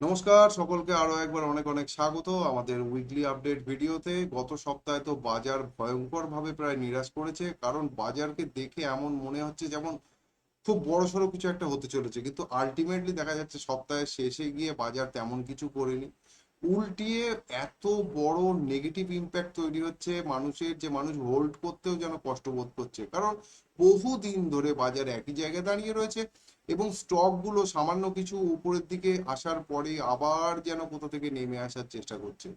নমস্কার, সকলকে আরও একবার অনেক অনেক স্বাগত। আমাদের উইকলি আপডেট ভিডিওতে গত সপ্তাহে তো বাজার ভয়ঙ্কর ভাবে প্রায় নিরাশ করেছে, কারণ বাজারকে দেখে এমন মনে হচ্ছে যেমন খুব বড় সড়ো কিছু একটা হতে চলেছে। কিন্তু আলটিমেটলি দেখা যাচ্ছে সপ্তাহের শেষে গিয়ে বাজার তেমন কিছু করেনি। উল্টিয়ে এত বড় নেগেটিভ ইম্প্যাক্ট তৈরি হচ্ছে মানুষের, যে মানুষ হোল্ড করতেও যেন কষ্ট বোধ করছে। কারণ বহু দিন ধরে বাজার একই জায়গায় দাঁড়িয়ে রয়েছে এবং স্টকগুলো সামান্য কিছু উপরের দিকে আসার পরে আবার যেন কোথা থেকে নেমে আসার চেষ্টা করছে।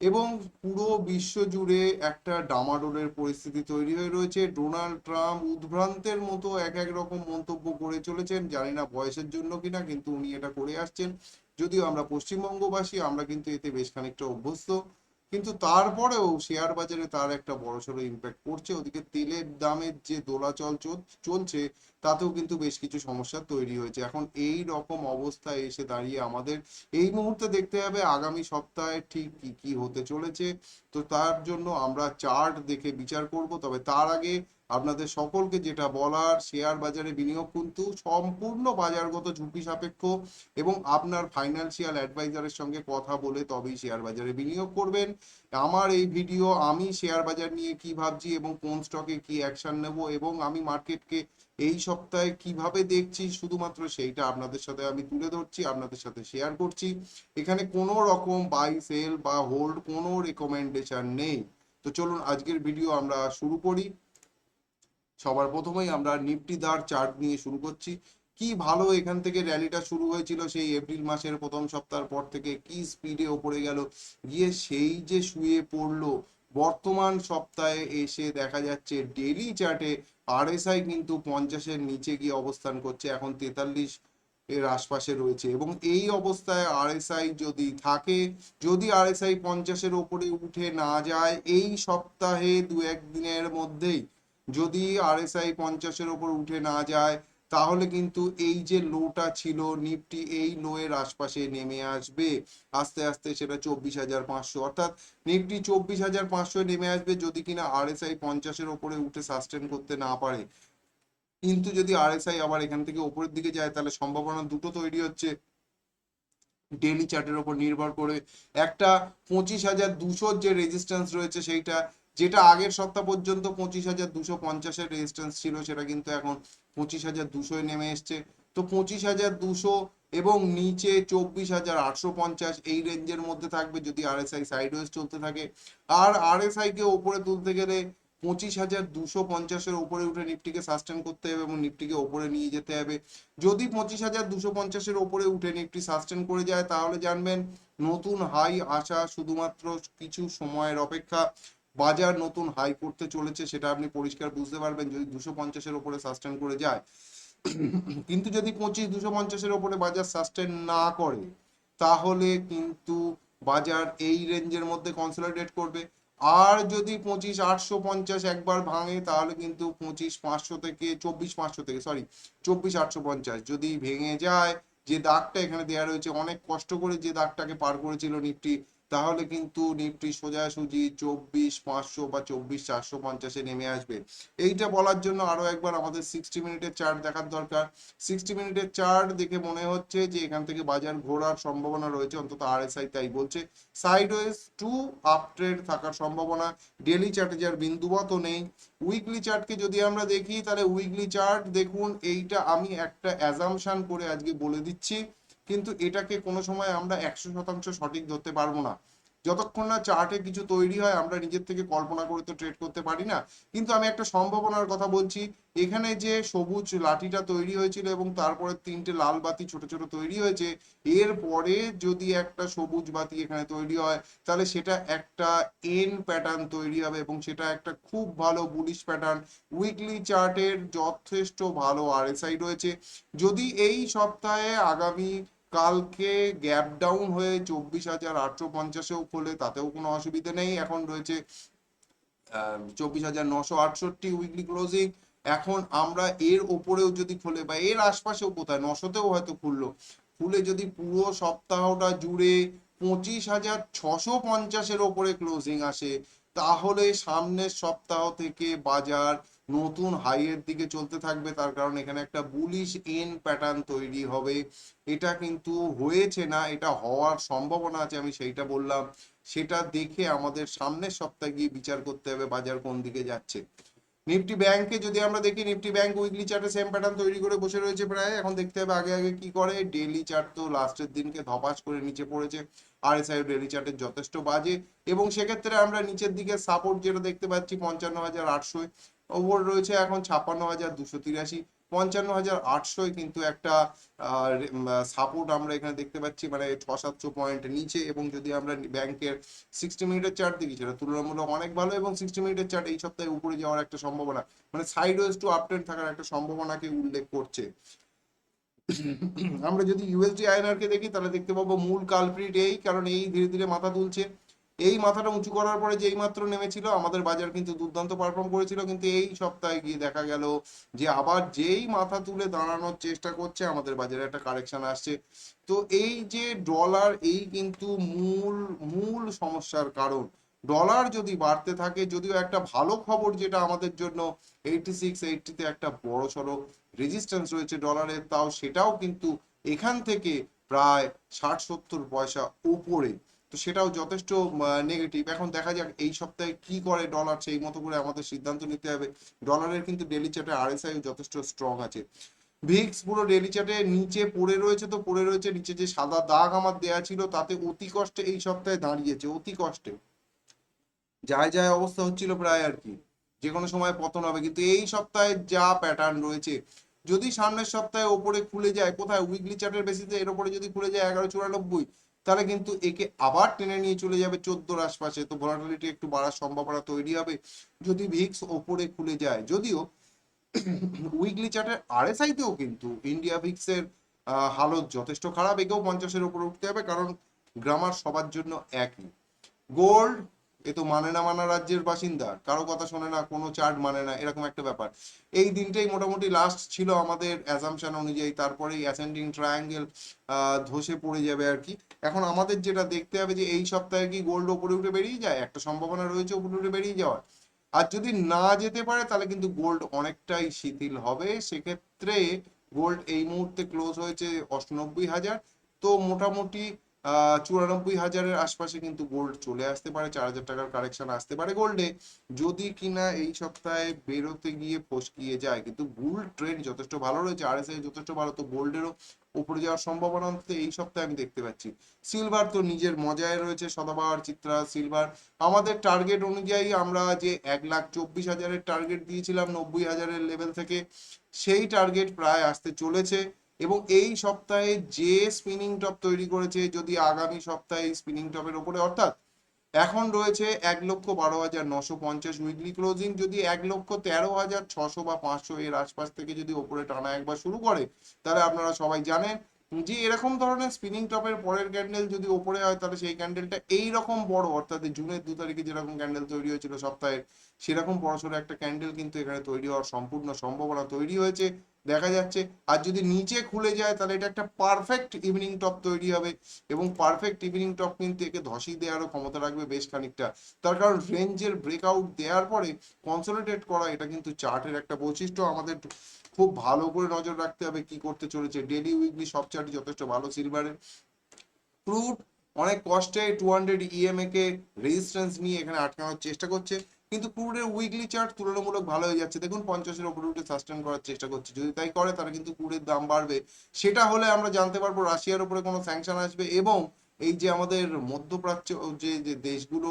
এবং পুরো বিশ্ব জুড়ে একটা ডামাডোলের পরিস্থিতি তৈরি হয়ে রয়েছে। ডোনাল্ড ট্রাম্প উদ্ভ্রান্তের মতো এক এক রকম মন্তব্য করে চলেছেন। জানি না বয়সের জন্য কিনা, কিন্তু উনি এটা করে আসছেন। যদিও আমরা পশ্চিমবঙ্গবাসী, আমরা কিন্তু এতে বেশ খানিকটা অভ্যস্ত। কিন্তু তারপরেও শেয়ার বাজারে তার একটা বড় সড়ো ইম্প্যাক্ট পড়ছে। ওদিকে তেলের দামের যে দোলাচল চল- চলছে, তাতেও কিন্তু বেশ কিছু সমস্যা তৈরি হয়েছে। এখন এই রকম অবস্থায় এসে দাঁড়িয়ে আমাদের এই মুহূর্তে দেখতে হবে আগামী সপ্তাহে ঠিক কি কি হতে চলেছে। তো তার জন্য আমরা চার্ট দেখে বিচার করব। তবে তার আগে আপনাদের সকলকে যেটা বলার শেয়ার বাজারে বিনিয়োগ কিন্তু সম্পূর্ণ বাজারগত ঝুঁকি সাপেক্ষ এবং আপনার ফাইন্যান্সিয়াল অ্যাডভাইজারের সঙ্গে কথা বলে তবেই শেয়ার বাজারে বিনিয়োগ করবেন। আমার এই ভিডিও আমি শেয়ার বাজার নিয়ে কি ভাবছি এবং কোন স্টকে কি অ্যাকশন নেব এবং আমি মার্কেটকে এই সপ্তাহে কীভাবে দেখছি শুধুমাত্র সেইটা আপনাদের সাথে আমি তুলে ধরছি, আপনাদের সাথে শেয়ার করছি। এখানে কোনো রকম বাই সেল বা হোল্ড কোনো রেকমেন্ডেশন নেই। তো চলুন আজকের ভিডিও আমরা শুরু করি। সবার প্রথমেই আমরা নিফটি দার চার্ট নিয়ে শুরু করছি। কি ভালো এখান থেকে র্যালিটা শুরু হয়েছিল সেই এপ্রিল মাসের প্রথম সপ্তাহের পর থেকে? কি স্পিডে ওপরে গেল? গিয়ে সেই যে শুয়ে পড়ল, বর্তমান সপ্তাহে এসে দেখা যাচ্ছে ডেলি চার্টে আরএসআই কিন্তু পঞ্চাশের নিচে গিয়ে অবস্থান করছে, এখন তেতাল্লিশ এর আশপাশে রয়েছে। এবং এই অবস্থায় আরএসআই যদি থাকে, যদি আরএসআই পঞ্চাশের ওপরে উঠে না যায়, এই সপ্তাহে দু একদিনের মধ্যেই যদি আরএসআই পঞ্চাশের ওপর উঠে না যায়, তাহলে কিন্তু এই যে লোটা ছিল, নিফটি এই লো এর আশপাশে নেমে আসবে। আস্তে আস্তে সেটা চব্বিশ হাজার পাঁচশো। অর্থাৎ নিফটি চব্বিশ হাজার পাঁচশো নেমে আসবে যদি কিনা আরএসআই পঞ্চাশের ওপরে উঠে সাস্টেন করতে না পারে। কিন্তু যদি আরএসআই আবার এখান থেকে ওপরের দিকে যায়, তাহলে সম্ভাবনা দুটো তৈরি হচ্ছে। ডেলি চার্টের ওপর নির্ভর করে। একটা পঁচিশ হাজার দুশোর যে রেজিস্ট্যান্স রয়েছে, সেইটা যেটা আগের সপ্তাহ পর্যন্ত পঁচিশ হাজার দুশো পঞ্চাশের রেজিস্ট্যান্স ছিল, সেটা কিন্তু এখন পঁচিশ হাজার দুশোয় নেমে এসছে। তো পঁচিশ হাজার দুশো এবং নিচে চব্বিশ হাজার আটশো পঞ্চাশ এই রেঞ্জের মধ্যে থাকবে যদি আর আরএসআই সাইডওয়েজ চলতে থাকে। আর আরএসআই কে ওপরে তুলতে গেলে পঁচিশ হাজার দুশো পঞ্চাশের উপরে উঠে নিফটিকে সাস্টেন করতে হবে এবং নিফটিকে ওপরে নিয়ে যেতে হবে। যদি পঁচিশ হাজার দুশো পঞ্চাশের ওপরে উঠে নিফটি সাস্টেন করে যায়, তাহলে জানবেন নতুন হাই আসা শুধুমাত্র কিছু সময়ের অপেক্ষা। বাজার নতুন হাই করতে চলেছে, সেটা আপনি পরিষ্কার বুঝতে পারবেন যদি দুশো পঞ্চাশের ওপরে সাস্টেন করে যায়। কিন্তু যদি পঁচিশ দুশো পঞ্চাশের ওপরে বাজার সাস্টেন না করে, তাহলে কিন্তু বাজার এই রেঞ্জের মধ্যে কনসলিডেট করবে। আর যদি পঁচিশ আটশো পঞ্চাশ একবার ভাঙে, তাহলে কিন্তু পঁচিশ পাঁচশো থেকে চব্বিশ পাঁচশো থেকে সরি চব্বিশ আটশো পঞ্চাশ যদি ভেঙে যায়, যে দাগটা এখানে দেওয়া রয়েছে, অনেক কষ্ট করে যে দাগটাকে পার করেছিল নিফটি তাহলে কিন্তু নিফটি সোজাসুজি চব্বিশ পাঁচশো বা চব্বিশ চারশো পঞ্চাশে নেমে আসবে। এইটা বলার জন্য আরও একবার আমাদের সিক্সটি মিনিটের চার্ট দেখার দরকার। সিক্সটি মিনিটের চার্ট দেখে মনে হচ্ছে যে এখান থেকে বাজার ঘোরার সম্ভাবনা রয়েছে, অন্তত আর আরএসআই তাই বলছে। সাইডওয়েজ টু আপ ট্রেড থাকার সম্ভাবনা। ডেলি চার্টে যার বিন্দুবত নেই। উইকলি চার্টকে যদি আমরা দেখি, তাহলে উইকলি চার্ট দেখুন, এইটা আমি একটা অ্যাজামশান করে আজকে বলে দিচ্ছি। কিন্তু এটাকে কোনো সময় আমরা একশো শতাংশ সঠিক ধরতে পারব না। যতক্ষণ না চার্টে কিছু তৈরি হয়, আমরা নিজের থেকে কল্পনা করে তো ট্রেড করতে পারি না। কিন্তু আমি একটা সম্ভাবনার কথা বলছি, এখানে যে সবুজ লাঠিটা তৈরি হয়েছিল এবং তারপরে তিনটে লাল বাতি ছোট ছোট তৈরি হয়েছে এরপরে যদি একটা সবুজ বাতি এখানে তৈরি হয়, তাহলে সেটা একটা এন প্যাটার্ন তৈরি হবে এবং সেটা একটা খুব ভালো বুলিশ প্যাটার্ন উইকলি চার্টের যথেষ্ট ভালো আরএসআই রয়েছে। যদি এই সপ্তাহে আগামী কালকে গ্যাপ ডাউন হয়ে চব্বিশ হাজার আটশো পঞ্চাশেও খোলে, তাতেও কোনো অসুবিধা নেই। এখন রয়েছে চব্বিশ হাজার নশো আটষট্টি উইকলি ক্লোজিং এখন আমরা এর ওপরেও যদি খোলে, বা এর আশপাশেও কোথায়, নশোতেও হয়তো খুললো। খুলে যদি পুরো সপ্তাহটা জুড়ে পঁচিশ হাজার ছশো পঞ্চাশের ওপরে ক্লোজিং আসে, তাহলে সামনের সপ্তাহ থেকে বাজার নতুন হাইয়ের দিকে চলতে থাকবে, তার কারণ এখানে একটা বুলিশ এন প্যাটার্ন তৈরি হবে। এটা কিন্তু হয়েছে না, এটা হওয়ার সম্ভাবনা আছে, আমি সেইটা বললাম। সেটা দেখে আমাদের সামনের সপ্তাহে গিয়ে বিচার করতে হবে, বাজার কোন দিকে যাচ্ছে। নিফটি ব্যাংকে যদি আমরা দেখি নিফটি ব্যাংক উইকলি চার্টে সেম প্যাটার্ন তৈরি করে বসে রয়েছে প্রায়। এখন দেখতে হবে আগে আগে কি করে। ডেইলি চার্ট তো লাস্টের দিনকে ধপাস করে নিচে পড়েছে। আর এস আই ডেইলি চার্টের যথেষ্ট বাজে। এবং সেক্ষেত্রে আমরা নিচের দিকে সাপোর্ট যেটা দেখতে পাচ্ছি, পঞ্চান্ন হাজার আটশো ওপর রয়েছে এখন ছাপ্পান্ন হাজার দুশো তিরাশি। পঞ্চান্ন হাজার আটশোয় কিন্তু একটা সাপোর্ট আমরা এখানে দেখতে পাচ্ছি। মানে ছ সাতশো পয়েন্ট নিচে এবং যদি আমরা ব্যাংকের সিক্সটি মিনিটের চার্ট দেখি, সেটা তুলনামূলক অনেক ভালো এবং সিক্সটি মিনিটের চার্ট এই সপ্তাহে উপরে যাওয়ার একটা সম্ভাবনা। মানে সাইড ওয়েজ টু আপট্রেন্ড থাকার একটা সম্ভাবনাকে উল্লেখ করছে। আমরা যদি ইউএসডি আইএনআর দেখি, তাহলে দেখতে পাবো মূল কালপ্রিট এই, কারণ এই ধীরে ধীরে মাথা তুলছে। এই মাথাটা উঁচু করার পরে যেই মাত্র নেমেছিল, আমাদের বাজার কিন্তু দুর্দান্ত পারফর্ম করেছিল। কিন্তু এই সপ্তাহে গিয়ে দেখা গেল যে আবার যেই মাথা তুলে দাঁড়ানোর চেষ্টা করছে, আমাদের বাজারে একটা কারেকশন আসছে। তো এই যে ডলার এই কিন্তু মূল মূল সমস্যার কারণ। ডলার যদি বাড়তে থাকে, যদিও একটা ভালো খবর যেটা আমাদের জন্য এইটি সিক্স এইটিতে একটা বড় সড়ো রেজিস্ট্যান্স রয়েছে ডলারের তাও সেটাও কিন্তু এখান থেকে প্রায় ষাট, সত্তর পয়সা উপরে। তো সেটাও যথেষ্ট নেগেটিভ এখন দেখা যাক এই সপ্তাহে কি করে ডলার সেই মতো করে আমাদের সিদ্ধান্ত নিতে হবে। ডলারের কিন্তু ডেলি চার্টে আরএসআই যথেষ্ট স্ট্রং আছে। ভিক্স পুরো ডেলি চার্টে নিচে পড়ে রয়েছে তো পড়ে রয়েছে, নিচে যে সাদা দাগ আমার দেয়া ছিল তাতে অতি কষ্টে এই সপ্তাহে দাঁড়িয়েছে, অতি কষ্টে। যায় যায় অবস্থা হচ্ছিল প্রায় আর কি। যে কোনো সময় পতন হবে, কিন্তু এই সপ্তাহে যা প্যাটার্ন রয়েছে, যদি সামনের সপ্তাহে ওপরে খুলে যায়, কোথায়? উইকলি চার্টের বেসিসে এর ওপরে যদি খুলে যায়, এগারো চুরানব্বই তাহলে কিন্তু একে আবার টেনে নিয়ে চলে যাবে চোদ্দোর আশপাশে। তো ভলাটিলিটি একটু বাড়ার সম্ভাবনা তৈরি হবে যদি ভিক্স ওপরে খুলে যায়। যদিও উইকলি চার্টের আর এস আইতেও কিন্তু ইন্ডিয়া ভিক্সের হালত যথেষ্ট খারাপ। একেও পঞ্চাশের উপরে উঠতে হবে কারণ গ্রামার সবার জন্য একই। গোল্ড এ তো মানে না মানা রাজ্যের বাসিন্দা, কারও কথা শোনে না, কোনো চার্ট মানে না, এরকম একটা ব্যাপার। এই দিনটাই মোটামুটি লাস্ট ছিল আমাদের অ্যাজামশন অনুযায়ী তারপরে অ্যাসেন্ডিং ট্রায়াঙ্গেল ধসে পড়ে যাবে আর কি। এখন আমাদের যেটা দেখতে হবে যে, এই সপ্তাহে কি গোল্ড ওপরে উঠে বেরিয়ে যায়? একটা সম্ভাবনা রয়েছে ওপরে উঠে বেরিয়ে যাওয়ার। আর যদি না যেতে পারে, তাহলে কিন্তু গোল্ড অনেকটাই শিথিল হবে। সেক্ষেত্রে গোল্ড এই মুহূর্তে ক্লোজ হয়েছে অষ্টানব্বই হাজার। তো মোটামুটি চুরানব্বই হাজারের আশপাশে কিন্তু গোল্ড চলে আসতে পারে, চার হাজার টাকার কারেকশন আসতে পারে গোল্ডে যদি কিনা এই সপ্তাহে বেরোতে গিয়ে ফসকিয়ে যায়, কিন্তু বুল ট্রেন্ড যথেষ্ট ভালো রয়েছে আর যথেষ্ট ভালো, তো গোল্ডেরও উপরে যাওয়ার সম্ভাবনা অন্তত এই সপ্তাহে আমি দেখতে পাচ্ছি। সিলভার তো নিজের মজায় রয়েছে, সদাবাহার, চিত্রা সিলভার আমাদের টার্গেট অনুযায়ী আমরা যে এক লাখ চব্বিশ হাজারের টার্গেট দিয়েছিলাম, নব্বই হাজারের লেভেল থেকে, সেই টার্গেট প্রায় আসতে চলেছে। এবং এই সপ্তাহে যে স্পিনিং টপ তৈরি করেছে, যদি আগামী সপ্তাহে স্পিনিং টপের উপরে অর্থাৎ এখন রয়েছে এক লক্ষ বারো হাজার নশো পঞ্চাশ উইকলি ক্লোজিং যদি এক লক্ষ তেরো হাজার ছশো বা পাঁচশো এর আশপাশ থেকে যদি ওপরে টানা একবার শুরু করে, তাহলে আপনারা সবাই জানেন যে এরকম ধরনের স্পিনিং টপের পরের ক্যান্ডেল যদি ওপরে হয়, তাহলে সেই ক্যান্ডেলটা এইরকম বড়, অর্থাৎ জুনের দু তারিখে যেরকম ক্যান্ডেল তৈরি হয়েছিল সপ্তাহের, সেরকম বড়সড় একটা ক্যান্ডেল কিন্তু এখানে তৈরি হওয়ার সম্পূর্ণ সম্ভাবনা তৈরি হয়েছে। দেখা যাচ্ছে, আর যদি নিচে খুলে যায়, তাহলে এটা একটা পারফেক্ট ইভিনিং টপ তৈরি হবে এবং পারফেক্ট ইভিনিং টপ কিন্তু একে ধসি দেওয়ারও ক্ষমতা রাখবে বেশ খানিকটা। তার কারণ রেঞ্জের ব্রেকআউট দেওয়ার পরে কনসলিডেট করা, এটা কিন্তু চার্টের একটা বৈশিষ্ট্য। আমাদের খুব ভালো করে নজর রাখতে হবে কি করতে চলেছে। ডেলি উইকলি সব চার্টই যথেষ্ট ভালো সিলভারের ক্রুড অনেক কষ্টে টু হান্ড্রেড ইএমএ কে রেজিস্ট্যান্স নিয়ে এখানে আটকানোর চেষ্টা করছে। কিন্তু ক্রুডের উইকলি চার্ট তুলনামূলক ভালো হয়ে যাচ্ছে। দেখুন পঞ্চাশের উপরে উঠে সাস্টেন করার চেষ্টা করছে। যদি তাই করে, তাহলে কিন্তু ক্রুডের দাম বাড়বে। সেটা হলে আমরা জানতে পারব রাশিয়ার উপরে কোনো স্যাংশন আসবে এবং এই যে আমাদের মধ্যপ্রাচ্য যে যে দেশগুলো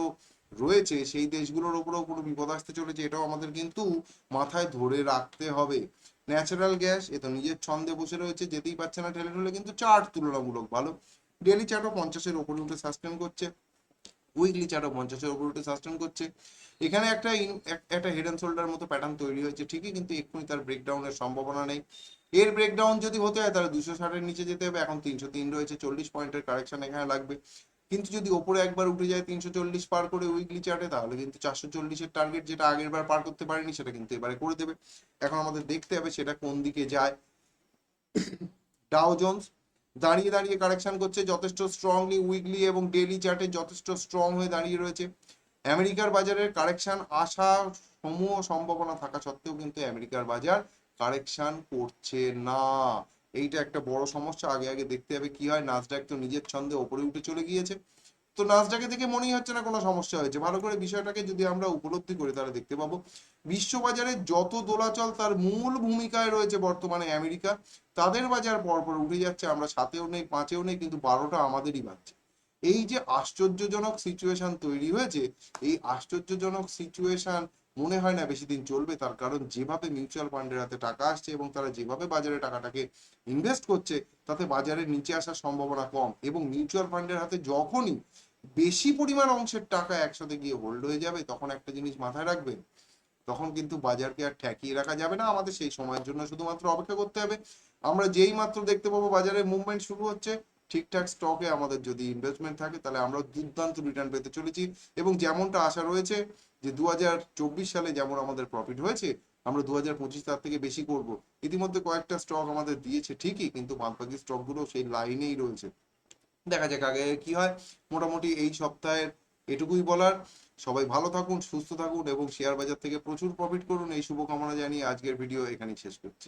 রয়েছে, সেই দেশগুলোর উপরেও কোনো বিপদ আসতে চলেছে, এটাও আমাদের কিন্তু মাথায় ধরে রাখতে হবে। ন্যাচারাল গ্যাস এ তো নিজের ছন্দে বসে রয়েছে, যেতেই পারছে না ঠেলে ঠেলে, কিন্তু চার্ট তুলনামূলক ভালো। ডেলি চার্টও পঞ্চাশের উপরে উঠে সাস্টেন করছে। উইকলি চার্টও পঞ্চাশের উপরে উঠে সাস্টেন করছে। এখানে একটা একটা হেড অ্যান্ড শোল্ডার মতো প্যাটার্ন তৈরি হয়েছে, ঠিকই, কিন্তু এক্ষুনি তার ব্রেকডাউনের সম্ভাবনা নেই। এর ব্রেকডাউন যদি হতে হয়, তাহলে দুশো ষাটের নিচে যেতে হবে, এখন তিনশো তিন রয়েছে, চল্লিশ পয়েন্টের কারেকশন এখানে লাগবে। কিন্তু যদি ওপরে একবার উঠে যায় তিনশো চল্লিশ পার করে উইকলি চার্টে তাহলে কিন্তু চারশো চল্লিশের টার্গেট যেটা আগের বার পার করতে পারেনি, সেটা কিন্তু এবারে করে দেবে। এখন আমাদের দেখতে হবে সেটা কোন দিকে যায়। ডাও দাঁড়িয়ে দাঁড়িয়ে কারেকশন করছে, যথেষ্ট স্ট্রংলি উইকলি এবং ডেলি চার্টে যথেষ্ট স্ট্রং হয়ে দাঁড়িয়ে রয়েছে। আমেরিকার বাজারের কারেকশন আসা সমূহ সম্ভাবনা থাকা সত্ত্বেও কিন্তু আমেরিকার বাজার কারেকশন করছে না। এইটা একটা বড় সমস্যা। আগে আগে দেখতে হবে কি হয়। নাসডাক তো নিজের ছন্দে ওপরে উঠে চলে গিয়েছে। তো নাসডাকে দেখে মনেই হচ্ছে না কোনো সমস্যা হয়েছে। ভালো করে বিষয়টাকে যদি আমরা উপলব্ধি করি, তাহলে দেখতে পাবো। বিশ্ববাজারে যত দোলাচল তার মূল ভূমিকায় রয়েছে বর্তমানে আমেরিকা। তাদের বাজার পরপর উঠে যাচ্ছে। আমরা সাতেও নেই, পাঁচেও নেই, কিন্তু বারোটা আমাদেরই বাজছে। এই যে আশ্চর্যজনক সিচুয়েশন তৈরি হয়েছে, এই আশ্চর্যজনক সিচুয়েশন মনে হয় না বেশি দিন চলবে। তার কারণ যেভাবে মিউচুয়াল ফান্ডের হাতে টাকা আসছে এবং তারা যেভাবে বাজারে টাকাটাকে ইনভেস্ট করছে, তাতে বাজারের নিচে আসার সম্ভাবনা কম এবং মিউচুয়াল ফান্ডের হাতে যখনই বেশি পরিমাণ অংশের টাকা একসাথে গিয়ে হোল্ড হয়ে যাবে, তখন একটা জিনিস মাথায় রাখবেন, তখন কিন্তু বাজারকে আর ঠেকিয়ে রাখা যাবে না। আমাদের সেই সময়ের জন্য শুধুমাত্র অপেক্ষা করতে হবে। আমরা যেই মাত্র দেখতে পাবো বাজারে মুভমেন্ট শুরু হচ্ছে, ঠিকঠাক স্টকে আমাদের যদি ইনভেস্টমেন্ট থাকে, তাহলে আমরা দুর্দান্ত রিটার্ন পেতে চলেছি এবং যেমনটা আশা রয়েছে যে দু হাজার চব্বিশ সালে যেমন আমাদের প্রফিট হয়েছে, আমরা দু হাজার পঁচিশ তার থেকে বেশি করব। ইতিমধ্যে কয়েকটা স্টক আমাদের দিয়েছে, ঠিকই, কিন্তু বাদবাকি স্টকগুলো সেই লাইনেই রয়েছে। দেখা যাক আগে কি হয়। মোটামুটি এই সপ্তাহের এটুকুই বলার। সবাই ভালো থাকুন, সুস্থ থাকুন এবং শেয়ার বাজার থেকে প্রচুর প্রফিট করুন। এই শুভকামনা জানিয়ে আজকের ভিডিও এখানেই শেষ করছি।